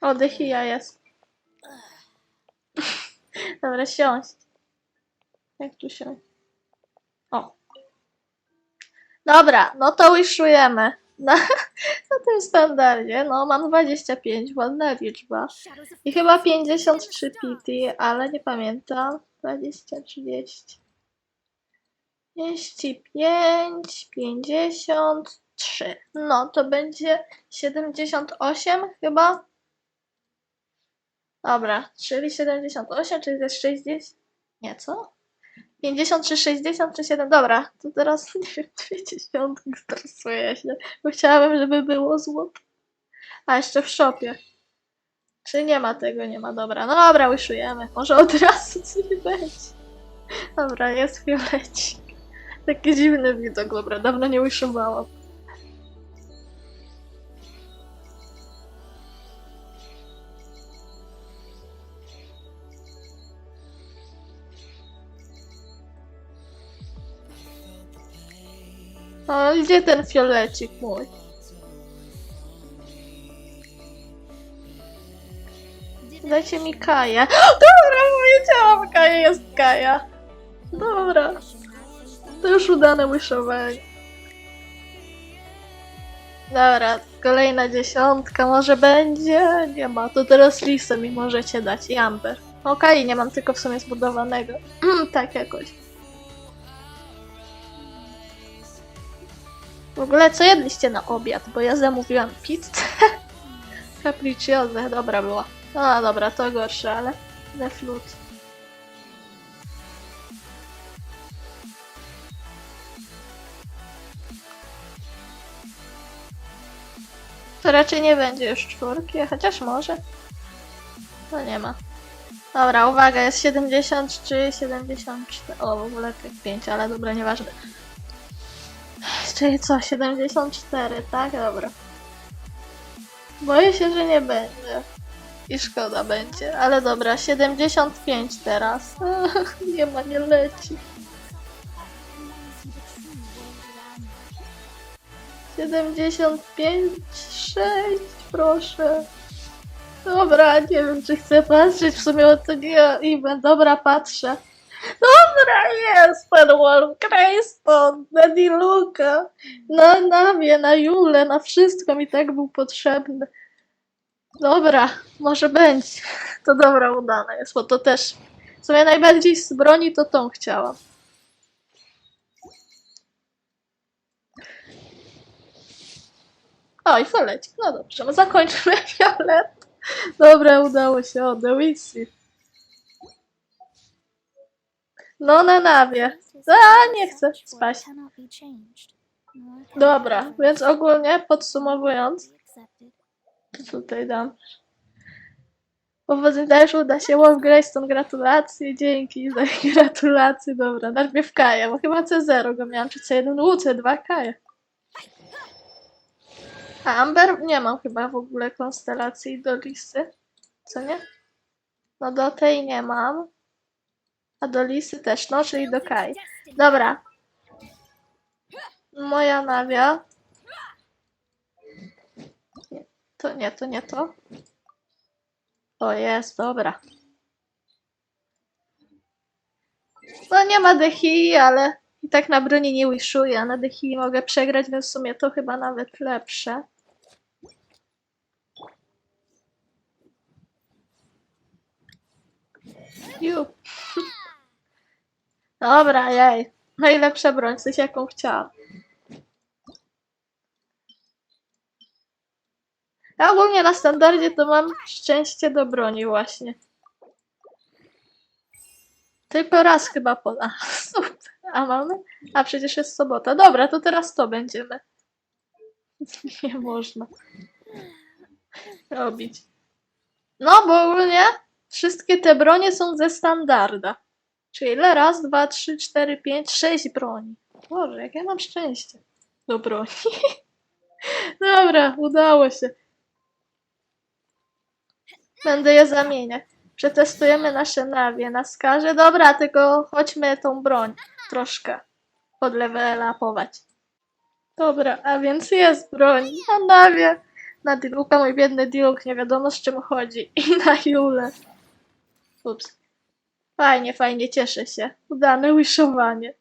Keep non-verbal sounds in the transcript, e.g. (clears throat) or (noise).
O, Dechia jest. Dobra, siąść. Jak tu się... O. Dobra, no to wiszujemy. (laughs) Na, na tym standardzie. No, mam 25, ładna liczba. I chyba 53 PT, ale nie pamiętam. 20, 30. 35, 53. No, to będzie 78 chyba. Dobra, czyli 78, czyli jest 60. Nie, co? 50 czy 60 czy 7. Dobra, to teraz (laughs) nie wiem, 50 stresuję się, bo chciałabym, żeby było złoto. A jeszcze w shopie. Czy nie ma tego? Nie ma. Dobra, no dobra, łyszujemy. Może od razu coś będzie. Dobra, jest fiolecik. Taki dziwny widok, dobra, dawno nie łyszowałam. O, gdzie ten fiolecik mój? Dajcie mi Kaję. (gasps) Dobra, powiedziałam, Kaja jest Kaja. Dobra, to już udane łyszowanie. Dobra, kolejna dziesiątka, może będzie? Nie ma, to teraz listę mi możecie dać i Amber. Okej, nie mam tylko w sumie zbudowanego. (clears throat) tak jakoś. W ogóle co jedliście na obiad? Bo ja zamówiłam pizzę. (laughs) Capricciosa, dobra była. No dobra, to gorsze, ale The Flut. To raczej nie będzie już czwórki, chociaż może. No nie ma. Dobra, uwaga, jest 73, 74. O, w ogóle tak 5, ale dobra, nieważne. Czyli co, 74, tak? Dobra. Boję się, że nie będzie. I szkoda będzie, ale dobra, 75 teraz. (laughs) nie ma, nie leci. 75, 6, proszę. Dobra, nie wiem, czy chcę patrzeć, w sumie ocenię event. Dobra, patrzę. Dobra, jest ten Wolf Greystone, na Diluka, na Nawie, na Jule, na wszystko mi tak był potrzebny. Dobra, może będzie. To dobra, udane jest, bo to też w sumie najbardziej z broni to tą chciałam. O, i. No dobrze, no zakończmy (laughs) fiolet. Dobra, udało się. O, The Wizzy. No, na nawie. A, nie chcę spać. Dobra, więc ogólnie podsumowując, to tutaj dam. Powodzenia też uda się. Wolf Greystone, gratulacje, dzięki za (laughs) gratulacje. Dobra, najpierw Kaja, bo chyba C0 go miałam, czy C1, u, C2 Kaja. A Amber nie mam chyba w ogóle konstelacji do listy, co nie? No do tej nie mam. A do listy też, no, czyli do Kai. Dobra. Moja nawia. Nie, to nie, to nie to. O jest, dobra. No nie ma Dehi, ale i tak na broni nie wiszuję, a na Dehi mogę przegrać, więc w sumie to chyba nawet lepsze. Jup. Dobra, jej. Najlepsza broń, w jaką chciałam. Ja ogólnie na standardzie to mam szczęście do broni właśnie. Tylko raz chyba po... A, (laughs) super. A mamy? A przecież jest sobota. Dobra, to teraz to będziemy. (laughs) Nie można robić. No, bo ogólnie wszystkie te bronie są ze standarda. Czyli ile? Raz, dwa, trzy, cztery, pięć, sześć broni. Boże, jak ja mam szczęście do broni. (laughs) Dobra, udało się. Będę je zamieniać. Przetestujemy nasze nawie na skarze. Dobra, tylko chodźmy tą broń troszkę podlevelapować. Dobra, a więc jest broń na nawie. na Diluka, mój biedny Diluk nie wiadomo z czym chodzi. (laughs) I na Julę. Ups. Fajnie, fajnie, cieszę się. Udane wiszowanie.